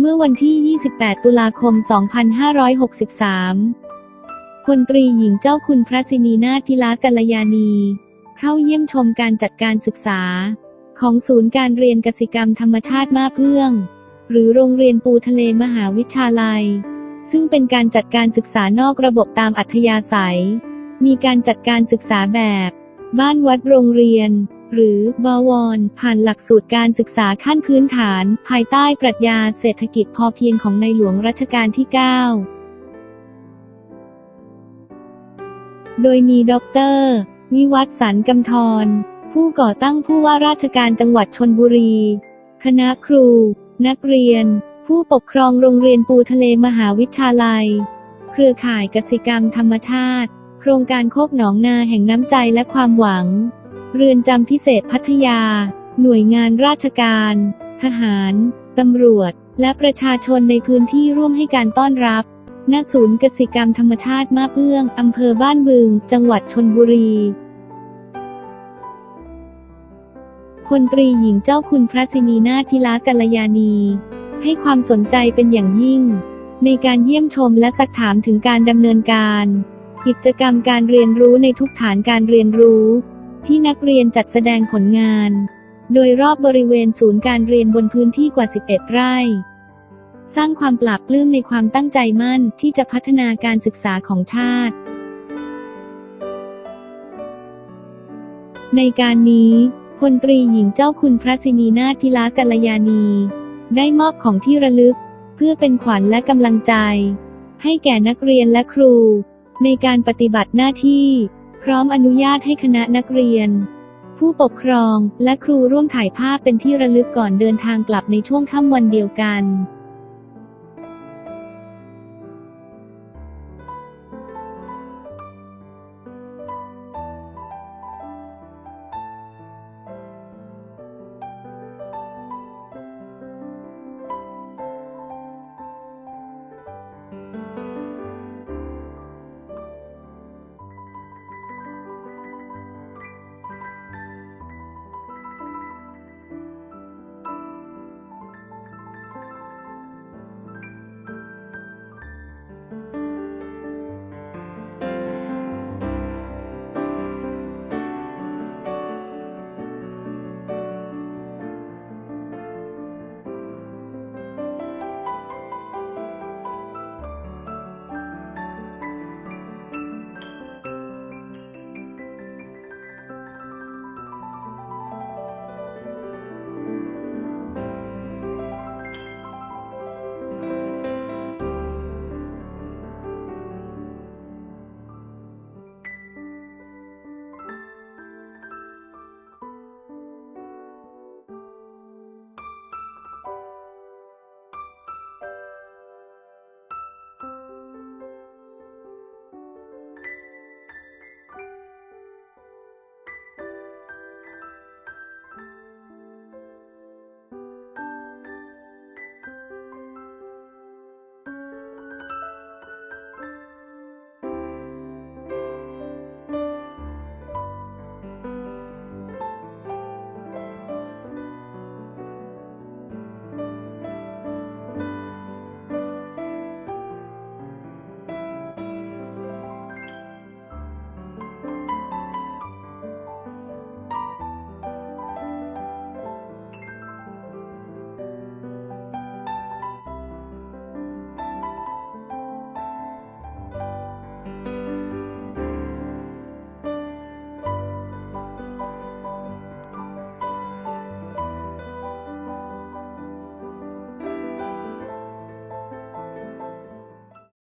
เมื่อวันที่ 28 ตุลาคม 2563พลตรีหญิงเจ้าคุณพระสินีนาถพิลากัลยาณี เข้าเยี่ยมชมการจัดการศึกษา ของศูนย์การเรียนกสิกรรมธรรมชาติมาเพื่อง หรือโรงเรียนปูทะเลมหาวิทยาลัย ซึ่งเป็นการจัดการศึกษานอกระบบตามอัธยาศัย มีการจัดการศึกษาแบบ บ้านวัดโรงเรียน หรือบวร ผ่านหลักสูตรการศึกษาขั้นพื้นฐาน ภายใต้ปรัชญาเศรษฐกิจพอเพียงของในหลวงรัชกาลที่ 9 โดยมีดร วิวัฒน์สันกำธร ผู้ก่อตั้งผู้ว่าราชการจังหวัดชนบุรี คณะครู นักเรียน ผู้ปกครองโรงเรียนปูทะเลมหาวิทยาลัย เครือข่ายกสิกรรมธรรมชาติ โครงการโคกหนองนาแห่งน้ำใจและความหวัง เรือนจำพิเศษพัทยา หน่วยงานราชการ ทหาร ตำรวจ และประชาชนในพื้นที่ร่วมให้การต้อนรับ ณ ศูนย์กสิกรรมธรรมชาติมาเพื่อง อำเภอบ้านบึง จังหวัดชนบุรีพลตรีหญิงเจ้าคุณพระสินีนาถพิลากัลยาณี ให้ความสนใจเป็นอย่างยิ่ง ในการเยี่ยมชมและสักถามถึงการดำเนินการ กิจกรรมการเรียนรู้ในทุกฐานการเรียนรู้ ที่นักเรียนจัดแสดงผลงาน โดยรอบบริเวณศูนย์การเรียนบนพื้นที่กว่า 11 ไร่ สร้างความปลาบปลื้มในความตั้งใจมั่นที่จะพัฒนาการศึกษาของชาติ ในการนี้พลตรีหญิงเจ้าคุณพระสินีนาถพิลากัลยาณี ได้มอบของที่ระลึก เพื่อเป็นขวัญและกำลังใจ ให้แก่นักเรียนและครู ในการปฏิบัติหน้าที่ ร้อมอนุญาตให้คณะนักเรียน ผู้ปกครองและครูร่วมถ่ายภาพเป็นที่ระลึกก่อนเดินทางกลับในช่วงค่ำวันเดียวกัน